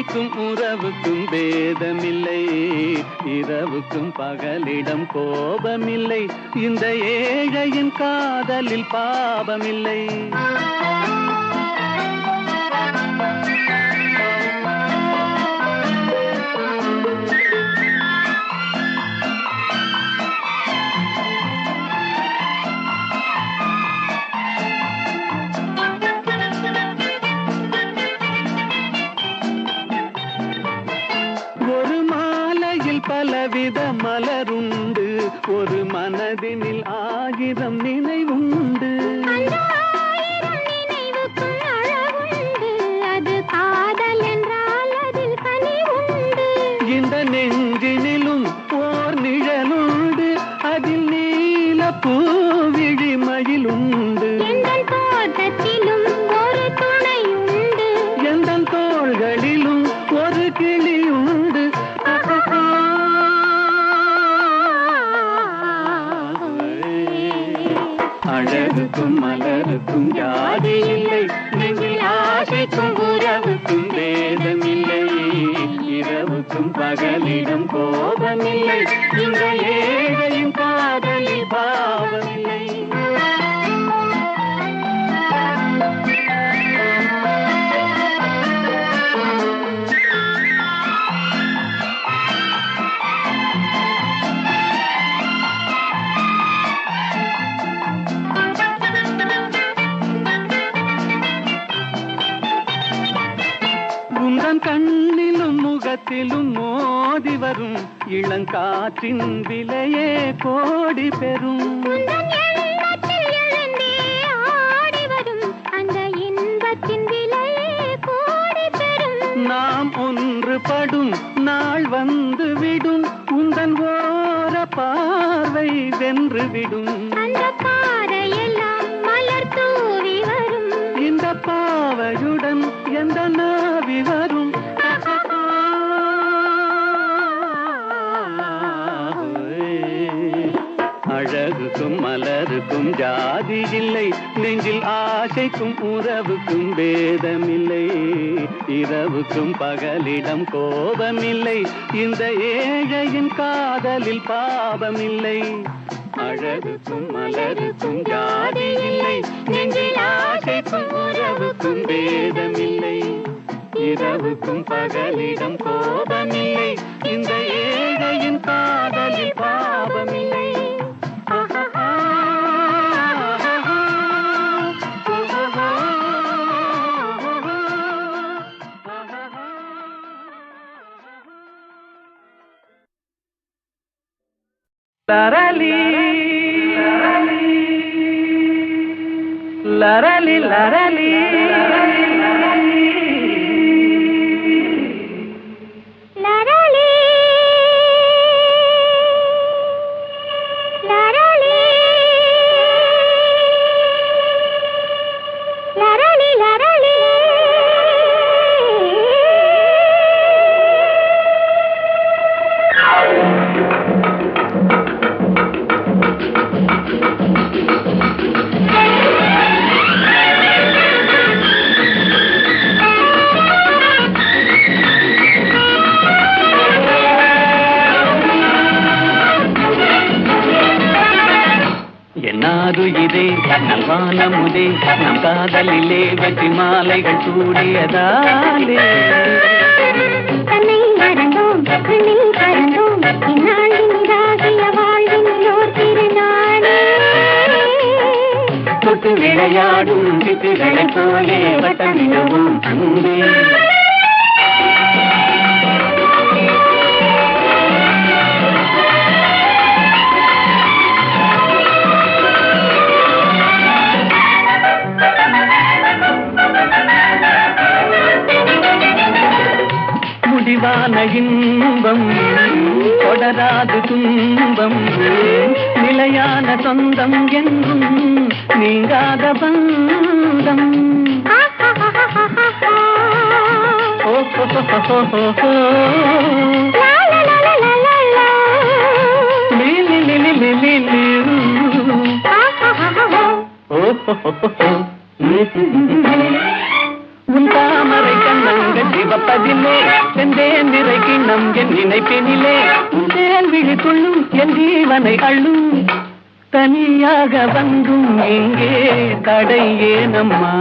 இசைக்கும் உறவுக்கும் பேதமில்லை. இரவுக்கும் பகலிடம் கோபமில்லை. இந்த ஏழையின் காதலில் பாவமில்லை பலவித மலருண்டு. ஒரு மனதினில் ஆயிரம் நினைவுண்டு. அழகுக்கும் மலருக்கும் ஜாதி இல்லை. நெஞ்சில் ஆசைக்கும் உறவுக்கும் வேதமில்லை இரவுக்கும் பகலிடம் கோபம் இல்லை இந்த ஏழையும் காதலி பாவம் இல்லை வரும் இளங்காற்றின் விலையே கோடி பெறும். நாம் ஒன்றுபடும் நாள் வந்து விடும். உந்தன் ஓர பார்வை வென்று விடும். பலருக்கும் ஜாதி இல்லை. நெஞ்சில் ஆசைக்கும் உறவுக்கும் வேதமில்லை இரவுக்கும் பகலிடம் கோபமில்லை. இந்த ஏழையின் காதலில் பாவமில்லை. அழகுக்கும் மலருக்கும் ஜாதி இல்லை. நெஞ்சில் ஆசைக்கும் உறவுக்கும் வேதமில்லை இரவுக்கும் பகலிடம் கோபமில்லை. இந்த ஏழையின் காதலில் Larali, larali, larali, larali. நாதுயிரே நம் வானமுதே நம் காதலிலே வெற்றி மாலைகள் சூடியதாலே. விளையாடும் விதிகளை போலே வட்டமிடவும் அன்பே. திவான இன்பம் தொடராது துன்பம் நிலையான சொந்தம் என்றும் நீங்காத பந்தம் ఉంటా சிவப்பதிலே செந்தேன் விரைக்கிண்ணம் என் நினைப்பெனிலே உந்தேன் விழி துள்ளும் என் ஜீவனை அள்ளும். தனியாக வந்தும் எங்கே தடையே நம்மா?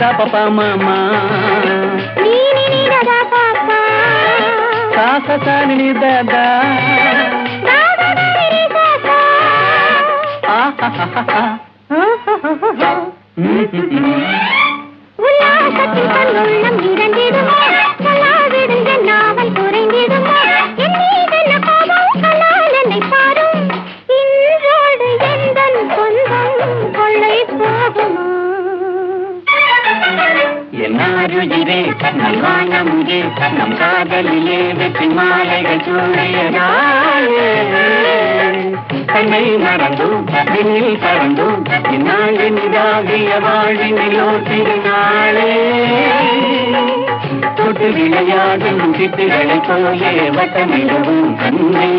దా పాపా మామా. సాస సాని దాదా. கண்ணுயிரே நல்வானமுதே நம் காதலிலே வெற்றி மாலைகள் சூழியதாயே தன்னை மறந்தோம் விண்ணில் பறந்தோம் இந்நாளின் இதாகிய வாழ்வினிலோ திருநாளே தொட்டு விளையாடும் சிட்டுகளை போலே வட்டமிடவும் கண்ணே.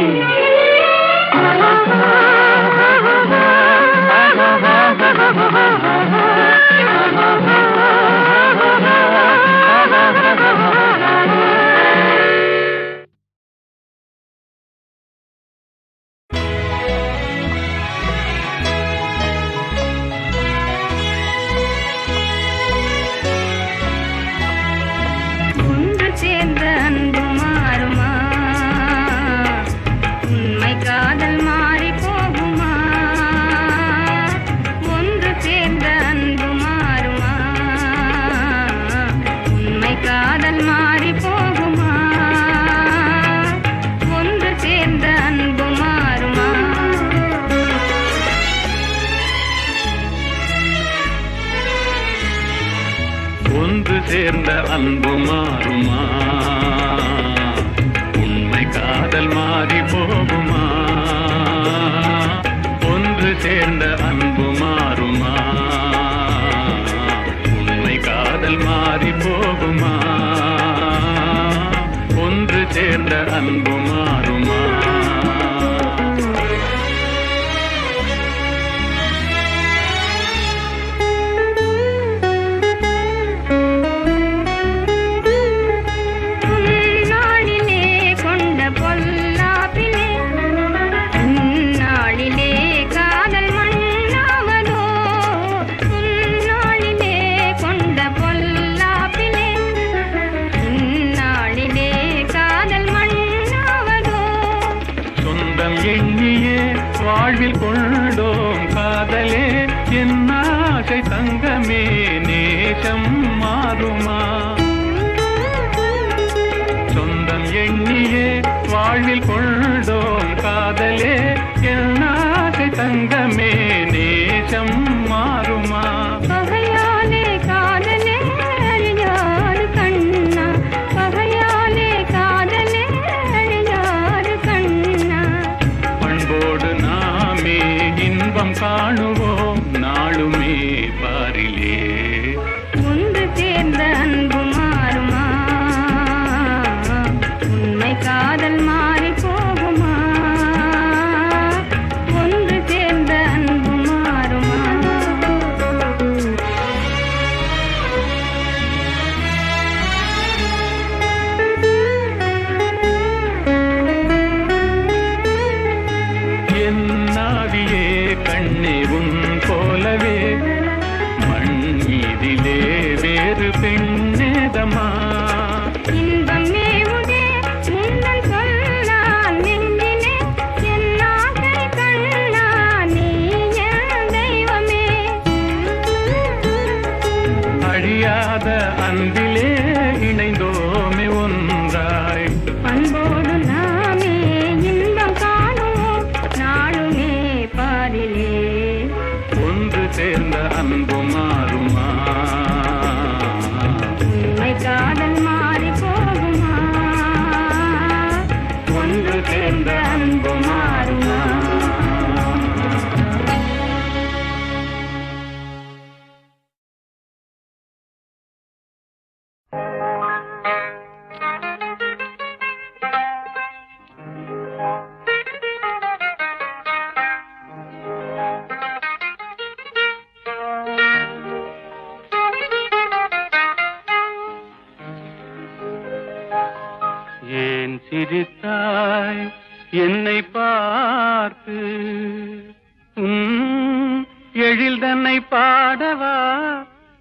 எழில் தன்னை பாடவா?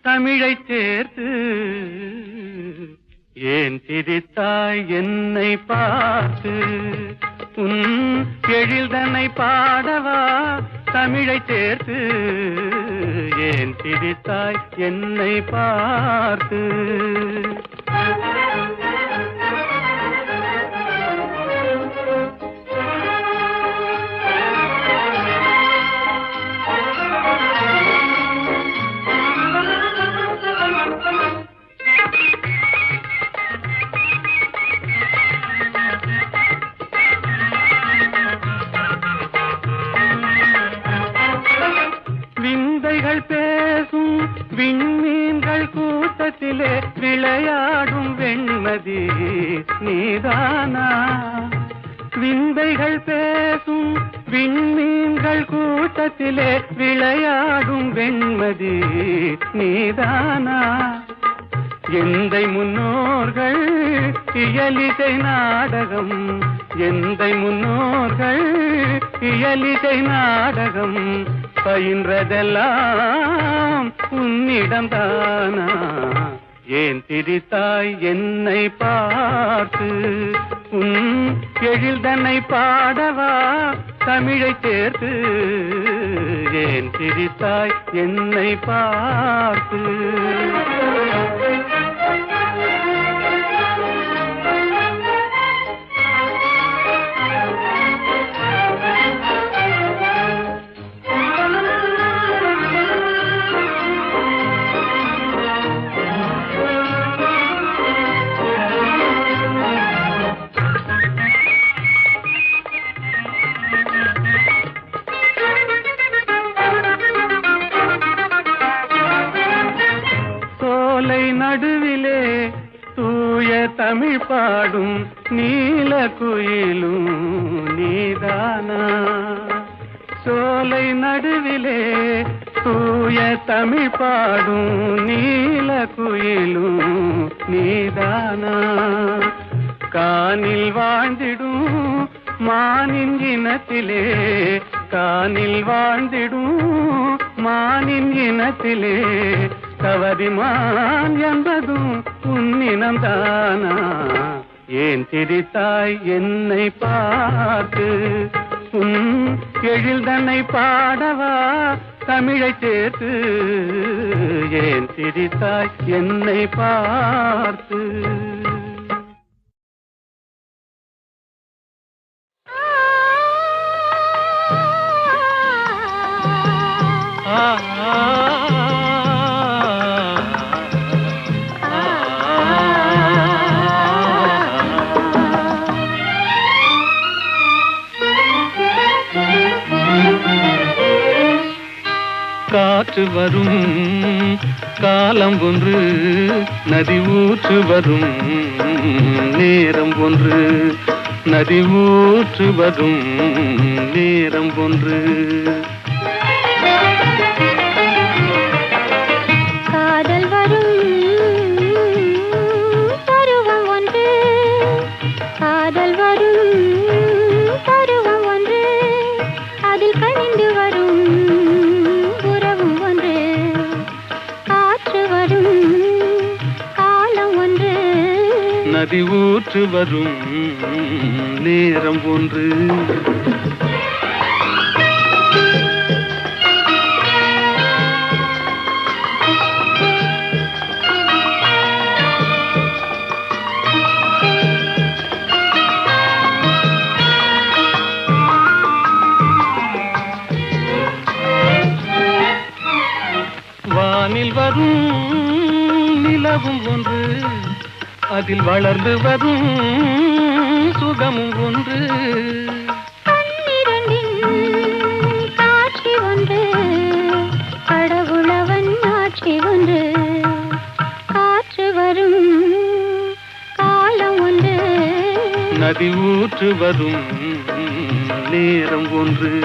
தமிழை சேர்த்து ஏன் சிரித்தாய் என்னை பார்த்து? உன் எழில் தன்னை பாடவா? தமிழை சேர்த்து ஏன் சிரித்தாய் என்னை பார்த்து? விண்மீன்கள் கூட்டத்திலே விளையாடும் வெண்மதி நீதானா? விந்தைகள் பேசும் விண்மீன்கள் கூட்டத்திலே விளையாடும் வெண்மதி நீதானா? எந்தை முன்னோர்கள் இயலிசை நாடகம் எந்தை முன்னோர்கள் இயலிசை நாடகம் பயின்றதெல்லாம் உன்னிடம் தானா ஏன் திரித்தாய் என்னை பார்த்து? உன் எழில் தன்னை பாடவா? தமிழை சேர்த்து. ஏன் திரித்தாய் என்னை பார்த்து? சோலை நடுவிலே தூய தமிழ் பாடும் நீல குயிலும் நீதானா? சோலை நடுவிலே தூய தமிழ் பாடும் நீல குயிலும் நீதானா? கானில் வாழ்ந்திடும் மானின் இனத்திலே கானில் வாழ்ந்திடும் மானின் இனத்திலே கவரிமான் என்பதும் உன்னினம்தானா? ஏன் சிரித்தாய் என்னை பார்த்து? உன் எழில் தன்னை பாடவா? தமிழை சேர்த்து. ஏன் சிரித்தாய் என்னை பார்த்து? ஊற்று வரும். காலம் ஒன்று நதி ஊற்று வரும். நேரம் ஒன்று நதி ஊற்று வரும். நேரம் ஒன்று. நதி ஊற்று வரும் நேரம் ஒன்று அதில் வளர்ந்து வரும் சுகமும் ஒன்று. காட்சி ஒன்று. கடவுளவன் ஆட்சி ஒன்று. காற்று வரும் காலம் ஒன்று. நதி ஊற்று வரும் நேரம் ஒன்று.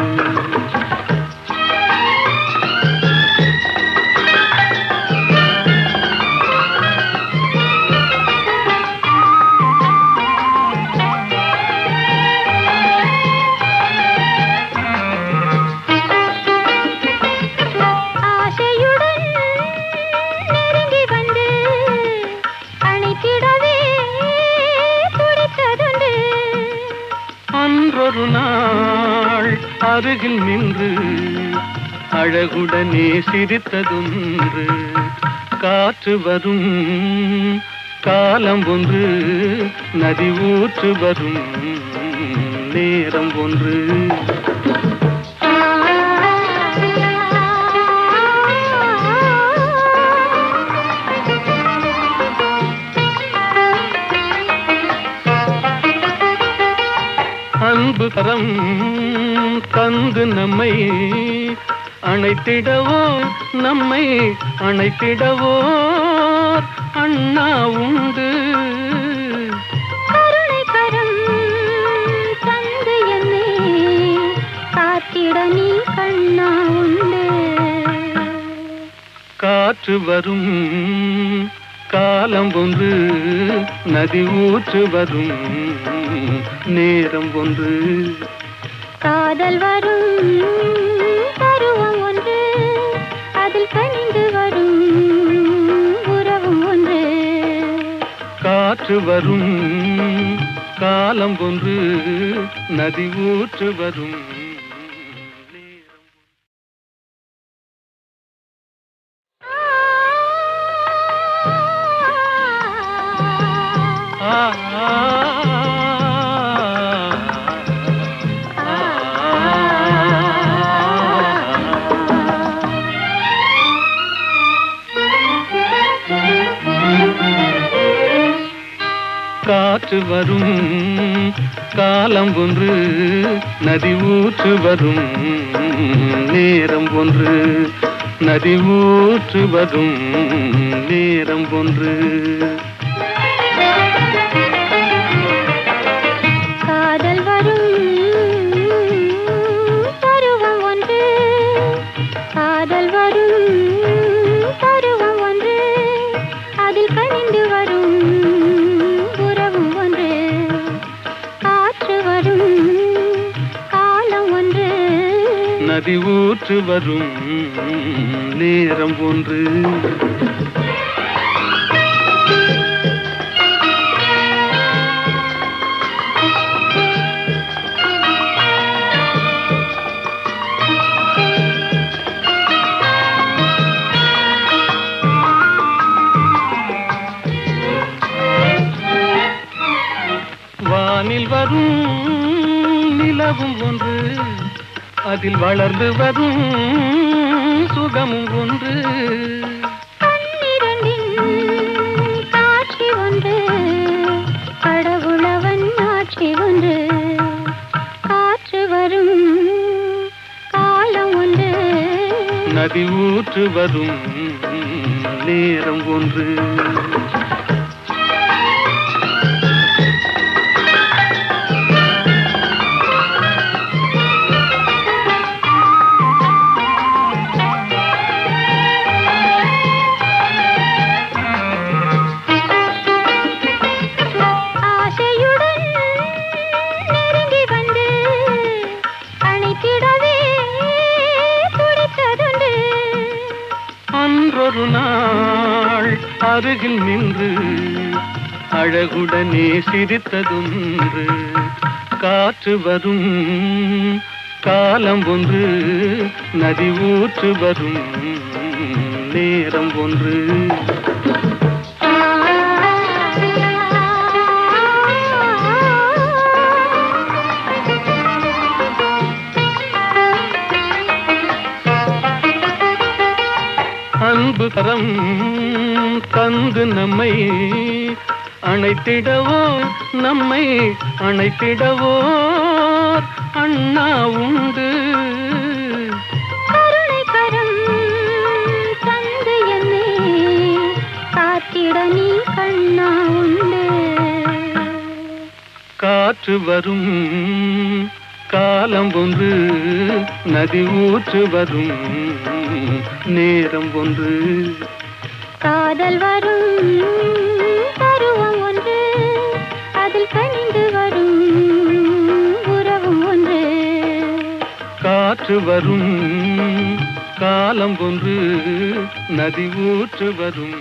அழகுடனே சிரித்ததொன்று. காற்று வரும் காலம் ஒன்று நதி ஊற்று வரும் நேரம் ஒன்று. அன்பு கரம் தந்து நம்மை அணைத்திடவோ நம்மை அணைத்திடவோ அண்ணா உண்டு. காற்று வரும் காலம் ஒன்று நதி ஊற்று வரும் நேரம் ஒன்று. காதல் வரும் பருவம் ஒன்று கனிந்து வரும் உறவும் ஒன்று. காற்று வரும் காலம் ஒன்று நதி ஊற்று வரும். காற்று வரும் காலம் ஒன்று நதி ஊற்று வரும் நேரம் ஒன்று நதி ஊற்று வரும் நேரம் ஒன்று. நதி ஊற்று வரும் நேரம் ஒன்று அதில் வளர்ந்து வரும் சுகமும் ஒன்று. காட்சி ஒன்று கடவுளவன் ஆட்சி ஒன்று. காற்று வரும் காலம் ஒன்று. நதி ஊற்று வரும் நேரம் ஒன்று. அருகில் நின்று அழகுடனே சிரித்ததொன்று. காற்று வரும் காலம் ஒன்று நதி ஊற்று வரும் நேரம் ஒன்று. அன்பு கரம் தந்து நம்மை அணைத்திடவோ நம்மை அணைத்திடவோ அண்ணா உண்டு. காற்று வரும் காலம் ஒன்று நதி ஊற்று வரும் நேரம் ஒன்று. காதல் வரும் பருவம் ஒன்று அதில் கணிந்து வரும் உறவும் ஒன்று. காற்று வரும் காலம் ஒன்று நதி ஊற்று வரும்.